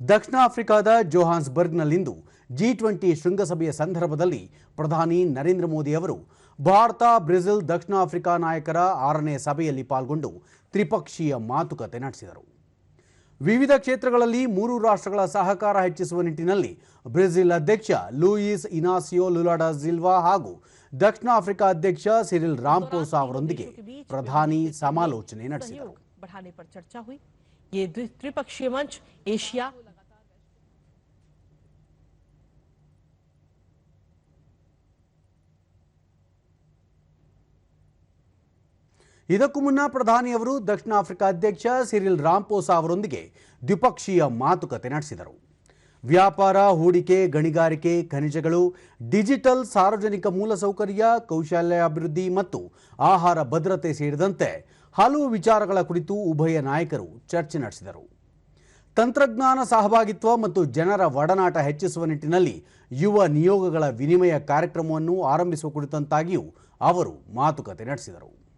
ದಕ್ಷಿಣ ಆಫ್ರಿಕಾದ ಜೋಹಾನ್ಸ್ಬರ್ಗ್ನಲ್ಲಿಂದು G twenty ಶೃಂಗಸಭೆಯ ಸಂದರ್ಭದಲ್ಲಿ ಪ್ರಧಾನಿ ನರೇಂದ್ರ ಮೋದಿ ಅವರು ಭಾರತ ಬ್ರೆಜಿಲ್ ದಕ್ಷಿಣ ಆಫ್ರಿಕಾ ನಾಯಕರ ಆರನೇ ಸಭೆಯಲ್ಲಿ ಪಾಲ್ಗೊಂಡು ತ್ರಿಪಕ್ಷೀಯ ಮಾತುಕತೆ ನಡೆಸಿದರು ವಿವಿಧ ಕ್ಷೇತ್ರಗಳಲ್ಲಿ ಮೂರು ರಾಷ್ಟ್ರಗಳ ಸಹಕಾರ ಹೆಚ್ಚಿಸುವ ನಿಟ್ಟಿನಲ್ಲಿ ಬ್ರೆಜಿಲ್ ಅಧ್ಯಕ್ಷ ಲೂಯಿಸ್ ಇನಾಸಿಯೋ ಲುಲಾಡಾ ಸಿಲ್ವಾ ಹಾಗೂ ದಕ್ಷಿಣ ಆಫ್ರಿಕಾ ಅಧ್ಯಕ್ಷ ಸಿರಿಲ್ ರಾಮ್ಪೋಸಾ ಅವರೊಂದಿಗೆ ಪ್ರಧಾನಿ ಸಮಾಲೋಚನೆ ನಡೆಸಿದರು सहयोग बढ़ाने पर चर्चा हुई ये द्वि- त्रिपक्षीय मंच एशिया ಇದಕ್ಕೂ ಮುನ್ನ ಪ್ರಧಾನಿಯವರು ದಕ್ಷಿಣ ಆಫ್ರಿಕಾ ಅಧ್ಯಕ್ಷ ಸಿರಿಲ್ ರಾಂಪೋಸಾ ಅವರೊಂದಿಗೆ ದ್ವಿಪಕ್ಷೀಯ ಮಾತುಕತೆ ನಡೆಸಿದರು. ವ್ಯಾಪಾರ, ಹೂಡಿಕೆ, ಗಣಿಗಾರಿಕೆ, ಖನಿಜಗಳು, ಡಿಜಿಟಲ್ ಸಾರ್ವಜನಿಕ ಮೂಲಸೌಕರ್ಯ, ಕೌಶಲ್ಯ ಅಭಿವೃದ್ಧಿ ಮತ್ತು ಆಹಾರ ಭದ್ರತೆ ಸೇರಿದಂತೆ ಹಲವು ವಿಚಾರಗಳ ಕುರಿತು ಉಭಯ ನಾಯಕರು ಚರ್ಚೆ ನಡೆಸಿದರು. ತಂತ್ರಜ್ಞಾನ ಸಹಭಾಗಿತ್ವ ಮತ್ತು ಜನರ ಒಡನಾಟ ಹೆಚ್ಚಿಸುವ ನಿಟ್ಟಿನಲ್ಲಿ ಯುವ ನಿಯೋಗಗಳ ವಿನಿಮಯ ಕಾರ್ಯಕ್ರಮವನ್ನು ಆರಂಭಿಸುವ ಕುರಿತಂತಾಗಿಯೂ ಅವರು ಮಾತುಕತೆ ನಡೆಸಿದರು.